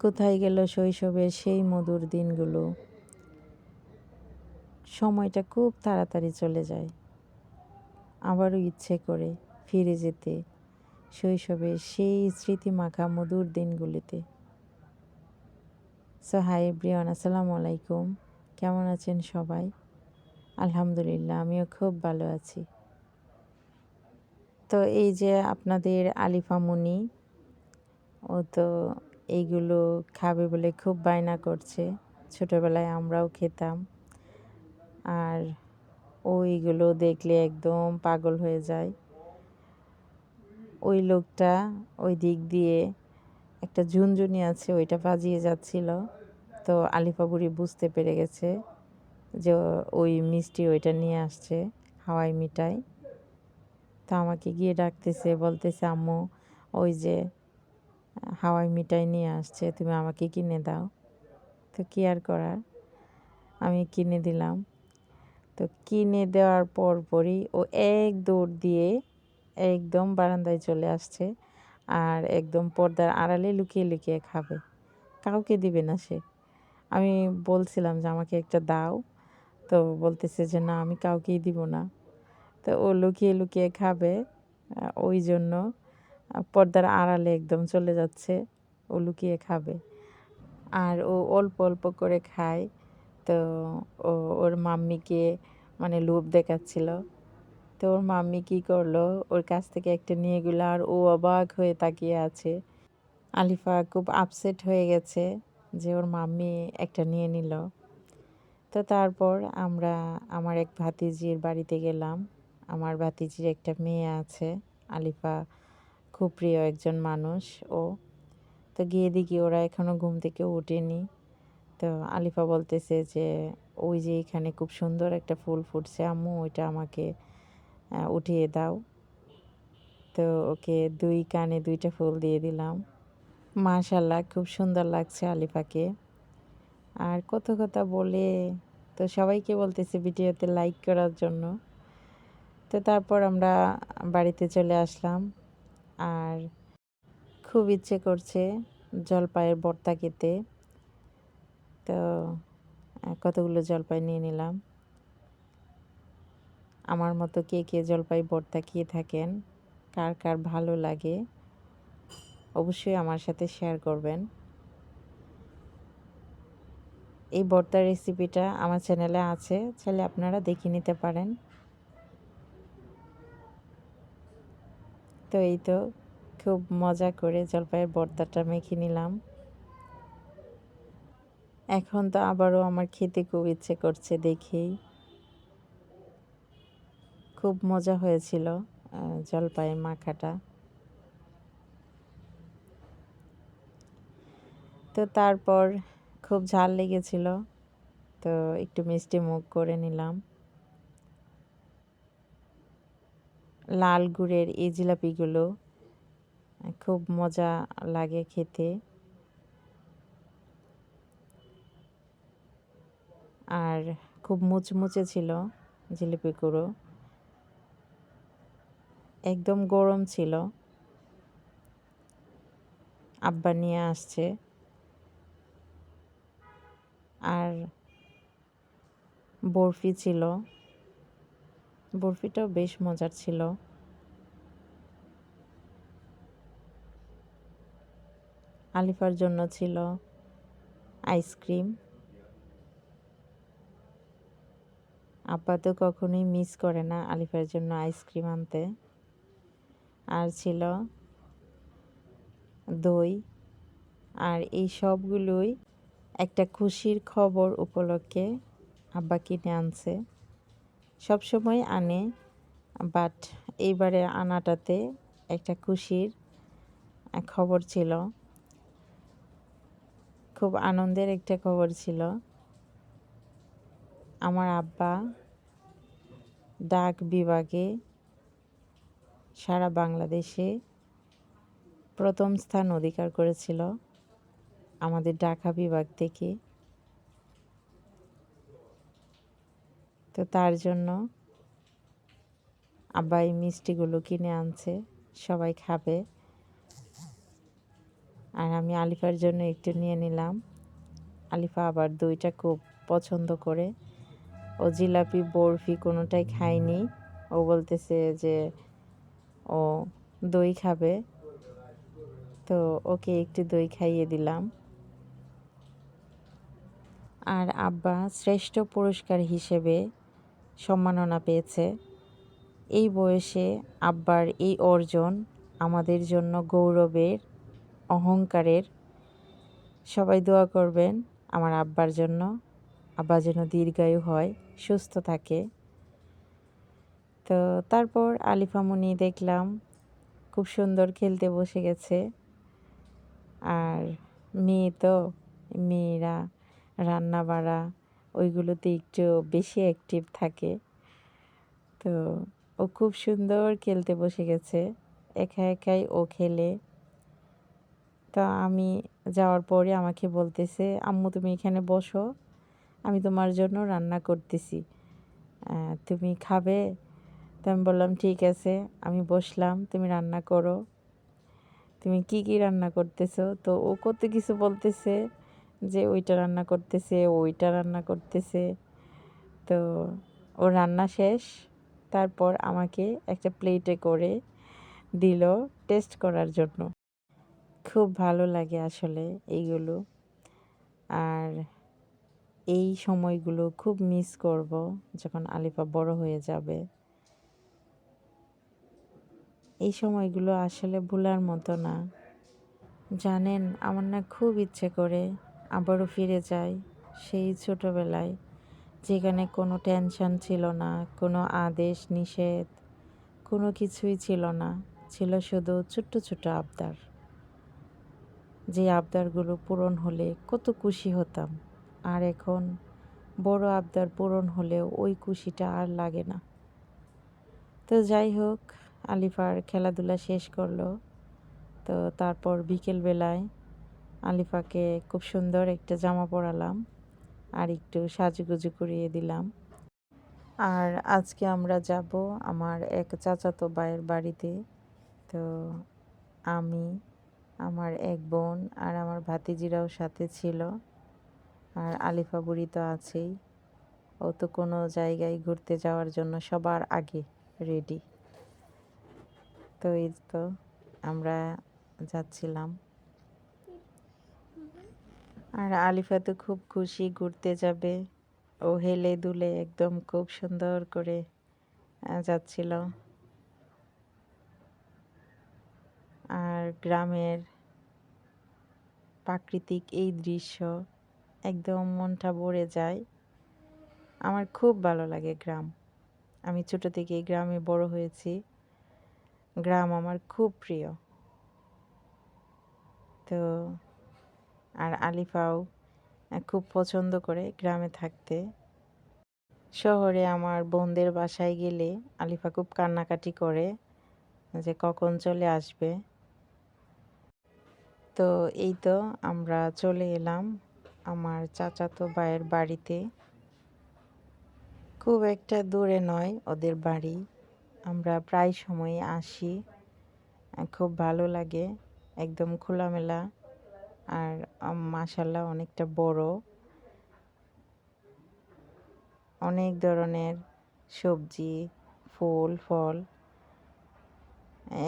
কোথায় গেল শৈশবের সেই মধুর দিনগুলো? সময়টা খুব তাড়াতাড়ি চলে যায়। আবারও ইচ্ছে করে ফিরে যেতে শৈশবের সেই স্মৃতি মাখা মধুর দিনগুলিতে। সো হাই ব্রিয়ান আসসালামু আলাইকুম। কেমন আছেন সবাই? আলহামদুলিল্লাহ, আমিও খুব ভালো আছি। তো এই যে আপনাদের আলিফা মুনি ও তো এইগুলো খাবে বলে খুব বায়না করছে। ছোটোবেলায় আমরাও খেতাম। আর ওইগুলো দেখলে একদম পাগল হয়ে যায়। ওই লোকটা ওই দিক দিয়ে একটা ঝুনঝুনি আছে, ওইটা বাজিয়ে যাচ্ছিল। তো আলিফা বুড়ি বুঝতে পেরে গেছে যে ওই মিষ্টি ওইটা নিয়ে আসছে হাওয়াই মিঠাই। তো আমাকে গিয়ে ডাকতেছে, বলতেছে, আম্মু, ওই যে হাওয়াই মিঠাই নিয়ে আসছে, তুমি আমাকে কিনে দাও। তো কি আর করার? আমি কিনে দিলাম। তো কিনে দেওয়ার পর পরই ও এক দৌড় দিয়ে একদম বারান্দায় চলে আসছে আর একদম পর্দার আড়ালে লুকিয়ে লুকিয়ে খাবে। কাউকে দিবে না সে। আমি বলছিলাম যে আমাকে একটা দাও। তো বলতেছে যে না, আমি কাউকেই দিব না। তো ও লুকিয়ে লুকিয়ে খাবে ওই জন্য পর্দার আড়ালে একদম চলে যাচ্ছে, ও লুকিয়ে খাবে। আর ও অল্প অল্প করে খায়, তো ও, ওর মাম্মিকে মানে লোভ দেখাচ্ছিল। তো ওর মাম্মি কী করল? ওর কাছ থেকে একটা নিয়ে গেলো, আর ও অবাক হয়ে তাকিয়ে আছে। আলিফা খুব আপসেট হয়ে গেছে যে ওর মাম্মি একটা নিয়ে নিল। তো তারপর আমরা, আমার এক ভাতিজির বাড়িতে গেলাম। আমার ভাতিজির একটা মেয়ে আছে, আলিফা খুব প্রিয় একজন মানুষ ও। তো গিয়ে দেখি ওরা এখনও ঘুম থেকে ওঠেনি তো আলিফা বলতেছে যে, ওই যে এখানে খুব সুন্দর একটা ফুল ফুটছে আম্মু, ওইটা আমাকে উঠিয়ে দাও। তো ওকে দুই কানে দুইটা ফুল দিয়ে দিলাম। মাশাল্লাহ খুব সুন্দর লাগছে আলিফাকে। আর কত কথা বলে, তো সবাইকে বলতেছে ভিডিওতে লাইক করার জন্য। তো তারপর আমরা বাড়িতে চলে আসলাম। আর খুব ইচ্ছে করছে জলপাইয়ের বর্তা খেতে। তো কতগুলো জলপাই নিয়ে নিলাম। আমার মতো কে কে জলপাই ভর্তা খেয়ে থাকেন, কার কার ভালো লাগে, অবশ্যই আমার সাথে শেয়ার করবেন। এই ভর্তার রেসিপিটা আমার চ্যানেলে আছে, চাইলে আপনারা দেখে নিতে পারেন। তো এই তো, খুব মজা করে জলপাইয়ের বর্দাটা মেখে নিলাম। এখন তো আবারও আমার খেতে খুব ইচ্ছে করছে দেখেই। খুব মজা হয়েছিল জলপাইয়ের মাখাটা। তো তারপর খুব ঝাল লেগেছিল, তো একটু মিষ্টি মুখ করে নিলাম। লাল গুড়ের এই জিলাপিগুলো খুব মজা লাগে খেতে। আর খুব মুচমুচে ছিল জিলিপিগুলো একদম গরম ছিল। আব্বা নিয়ে আসছে। আর বরফি ছিল। বরফিটাও বেশ মজার ছিল। আলিফার জন্য ছিল আইসক্রিম। আব্বা তো কখনোই মিস করে না আলিফার জন্য আইসক্রিম আনতে। আর ছিল দই। আর এই সবগুলোই একটা খুশির খবর উপলক্ষে আব্বা কিনে আনছে। সবসময় আনে বাট এইবারে আনাটাতে একটা খুশির খবর ছিল। খুব আনন্দের একটা খবর ছিল। আমার আব্বা ডাক বিভাগে সারা বাংলাদেশে প্রথম স্থান অধিকার করেছিল আমাদের ঢাকা বিভাগ থেকে। তো তার জন্য আব্বা এই মিষ্টিগুলো কিনে আনছে, সবাই খাবে। আর আমি আলিফার জন্য একটু নিয়ে নিলাম। আলিফা আবার দইটা খুব পছন্দ করে। ও জিলাপি, বরফি কোনোটাই খায়নি। ও বলতেছে যে ও দই খাবে। তো ওকে একটু দই খাইয়ে দিলাম। আর আব্বা শ্রেষ্ঠ পুরস্কার হিসেবে সম্মাননা পেয়েছে। এই বয়সে আব্বার এই অর্জন আমাদের জন্য গৌরবের, অহংকারের। সবাই দোয়া করবেন আমার আব্বার জন্য। আব্বা যেন দীর্ঘায়ু হয়, সুস্থ থাকে। তো তারপর আলিফামনি দেখলাম খুব সুন্দর খেলতে বসে গেছে। আর মেয়ে তো, মেয়েরা রান্না বাড়া ওইগুলোতে একটু বেশি অ্যাক্টিভ থাকে। তো ও খুব সুন্দর খেলতে বসে গেছে। একা একাই ও খেলে। তো আমি যাওয়ার পরে আমাকে বলতেছে, আম্মু, তুমি এখানে বসো। আমি তোমার জন্য রান্না করতেছি। তুমি খাবে? তো আমি বললাম, ঠিক আছে। আমি বসলাম, তুমি রান্না করো। তুমি কি কি রান্না করতেছো? তো ও কত কিছু বলতেছে। যে ওইটা রান্না করতেছে, ওইটা রান্না করতেছে। তো ও রান্না শেষ। তারপর আমাকে একটা প্লেটে করে দিল টেস্ট করার জন্য। খুব ভালো লাগে আসলে এইগুলো। আর এই সময়গুলো খুব মিস করব যখন আলিফা বড় হয়ে যাবে। এই সময়গুলো আসলে ভুলার মতো না। জানেন, আমার না খুব ইচ্ছে করে আবারও ফিরে যাই সেই ছোটোবেলায়, যেখানে কোনো টেনশন ছিল না, কোনো আদেশ নিষেধ, কোনো কিছুই ছিল না, ছিল শুধু ছোট্ট ছোট্ট আবদার। যে আবদারগুলো পূরণ হলে কত খুশি হতাম, আর এখন বড় আবদার পূরণ হলেও ওই খুশিটা আর লাগে না। তো যাই হোক আলিফার খেলাধুলা শেষ করল। তো তারপর বিকেলবেলায় আলিফাকে খুব সুন্দর একটা জামা পরালাম আর একটু সাজুগুজু করিয়ে দিলাম। আর আজকে আমরা যাব আমার এক চাচাতো ভাইয়ের বাড়িতে। তো আমি, আমার এক বোন আর আমার ভাতিজিরাও সাথে ছিল। আর আলিফা বুড়ি তো আছেই। ও তো কোনো জায়গায় ঘুরতে যাওয়ার জন্য সবার আগে রেডি তো এই তো আমরা যাচ্ছিলাম। আর আলিফা তো খুব খুশি ঘুরতে যাবে। ও হেলে দুলে একদম খুব সুন্দর করে যাচ্ছিল। আর গ্রামের প্রাকৃতিক এই দৃশ্য একদম মনটা ভরে যায়। আমার খুব ভালো লাগে গ্রাম। আমি ছোটো থেকে গ্রামে বড় হয়েছি। গ্রাম আমার খুব প্রিয়। তো আর আলিফাও খুব পছন্দ করে গ্রামে থাকতে। শহরে আমার বোনদের বাসায় গেলে আলিফা খুব কান্নাকাটি করে যে কখন চলে আসবে। তো এই তো আমরা চলে এলাম আমার চাচাতো ভাইয়ের বাড়িতে। খুব একটা দূরে নয় ওদের বাড়ি। আমরা প্রায় সময় আসি। খুব ভালো লাগে, একদম খোলামেলা। আর মাসাল্লাহ অনেকটা বড়। অনেক ধরনের সবজি, ফুল, ফল,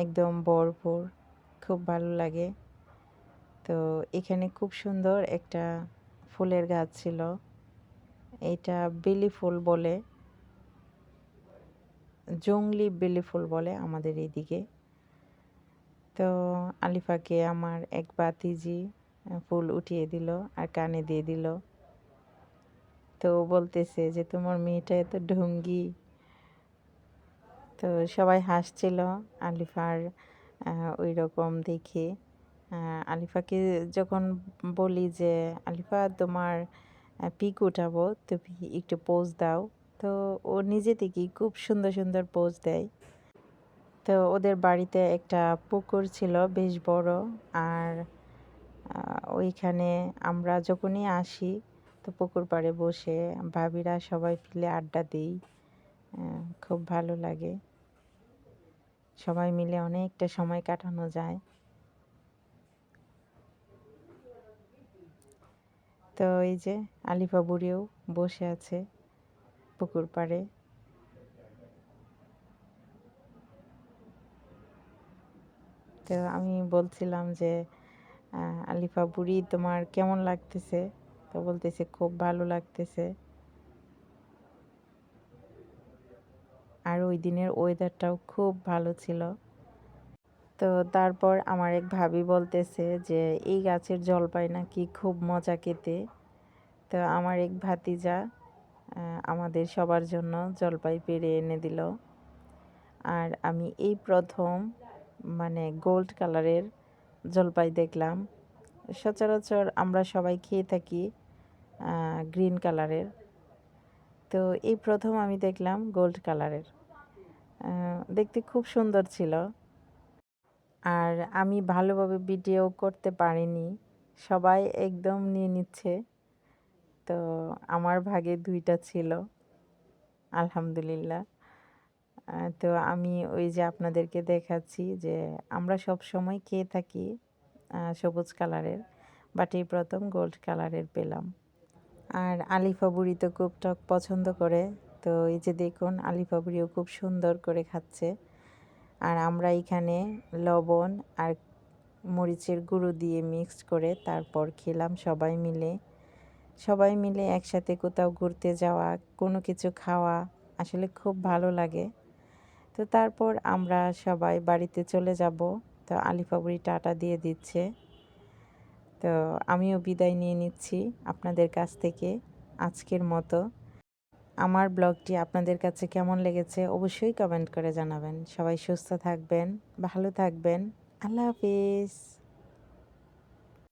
একদম ভরপুর, খুব ভালো লাগে। তো এখানে খুব সুন্দর একটা ফুলের গাছ ছিল। এটা বেলি ফুল বলে, জংলি বেলি ফুল বলে আমাদের এইদিকে তো আলিফাকে আমার এক বাতিজি ফুল উঠিয়ে দিল আর কানে দিয়ে দিল। তো বলতেছে যে, তোমার মেয়েটা এত ঢঙ্গি। তো সবাই হাসছিল, আলিফার ওই রকম দেখে। আলিফাকে যখন বলি যে, আলিফা, তোমার পিক উঠাবো, তুমি একটু পোজ দাও। তো ও নিজে থেকেই খুব সুন্দর সুন্দর পোজ দেয়। তো ওদের বাড়িতে একটা পুকুর ছিল, বেশ বড়। আর ওইখানে আমরা যখনই আসি তো পুকুর পাড়ে বসে ভাবিরা সবাই মিলে আড্ডা দিই। খুব ভালো লাগে। সবাই মিলে অনেকটা সময় কাটানো যায়। তো এই যে আলিফা বুড়িও বসে আছে পুকুর পাড়ে। তো আমি বলছিলাম যে আলিফা বুড়ি, তোমার কেমন লাগতেছে? তো বলতেছে, খুব ভালো লাগতেছে। আর ওই দিনের ওয়েদারটাও খুব ভালো ছিল। তো তারপর আমার এক ভাবি বলতেছে যে, এই গাছের জলপাই নাকি খুব মজা খেতে। তো আমার এক ভাতিজা আমাদের সবার জন্য জলপাই পেরে এনে দিল। আর আমি এই প্রথম মানে গোল্ড কালারের জলপাই দেখলাম। সচরাচর আমরা সবাই খেয়ে থাকি গ্রিন কালারের। তো এই প্রথম আমি দেখলাম গোল্ড কালারের। দেখতে খুব সুন্দর ছিল। আর আমি ভালোভাবে ভিডিও করতে পারিনি। সবাই একদম নিয়ে নিচ্ছে। তো আমার ভাগে দুইটা ছিল। আলহামদুলিল্লাহ। তো আমি ওই যে আপনাদেরকে দেখাচ্ছি যে আমরা সব সময় খেয়ে থাকি সবুজ কালারের বাট এই প্রথম গোল্ড কালারের পেলাম। আর আলিফা বুড়ি তো খুব টক পছন্দ করে, তো এই যে দেখুন আলিফা বুড়িও খুব সুন্দর করে খাচ্ছে। আর আমরা এখানে লবণ আর মরিচের গুঁড়ো দিয়ে মিক্সড করে তারপর খেলাম সবাই মিলে। সবাই মিলে একসাথে কোথাও ঘুরতে যাওয়া, কোনো কিছু খাওয়া আসলে খুব ভালো লাগে। তো তারপর আমরা সবাই বাড়িতে চলে যাব। তো আলিফাবুড়ি টাটা দিয়ে দিচ্ছে। তো আমিও বিদায় নিয়ে নিচ্ছি আপনাদের কাছ থেকে আজকের মতো। আমার ব্লগটি আপনাদের কাছে কেমন লেগেছে অবশ্যই কমেন্ট করে জানাবেন। সবাই সুস্থ থাকবেন, ভালো থাকবেন। আল্লাহ হাফিজ।